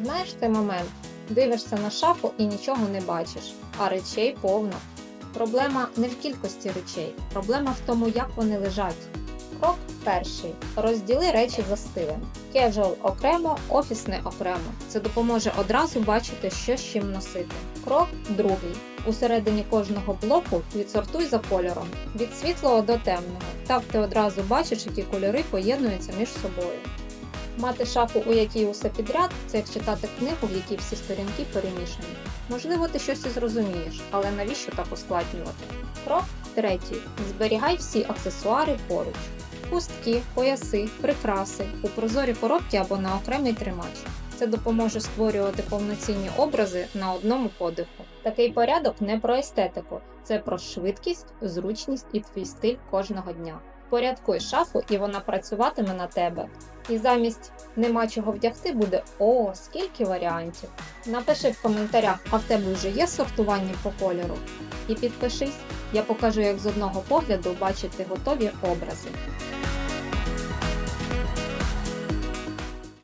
Знаєш цей момент? Дивишся на шафу і нічого не бачиш, а речей повно. Проблема не в кількості речей, проблема в тому, як вони лежать. Крок перший. Розділи речі за стилем. Casual окремо, офісне окремо. Це допоможе одразу бачити, що з чим носити. Крок другий. Усередині кожного блоку відсортуй за кольором від світлого до темного. Так ти одразу бачиш, які кольори поєднуються між собою. Мати шафу, у якій усе підряд, це як читати книгу, в якій всі сторінки перемішані. Можливо, ти щось і зрозумієш, але навіщо так ускладнювати? Крок третій. Зберігай всі аксесуари поруч. Пустки, пояси, прикраси у прозорі коробки або на окремий тримач. Це допоможе створювати повноцінні образи на одному подиху. Такий порядок не про естетику, це про швидкість, зручність і твій стиль кожного дня. Порядкуй шафу, і вона працюватиме на тебе. І замість нема чого вдягти буде о, скільки варіантів. Напиши в коментарях, а в тебе вже є сортування по кольору. І підпишись, я покажу, як з одного погляду бачити готові образи.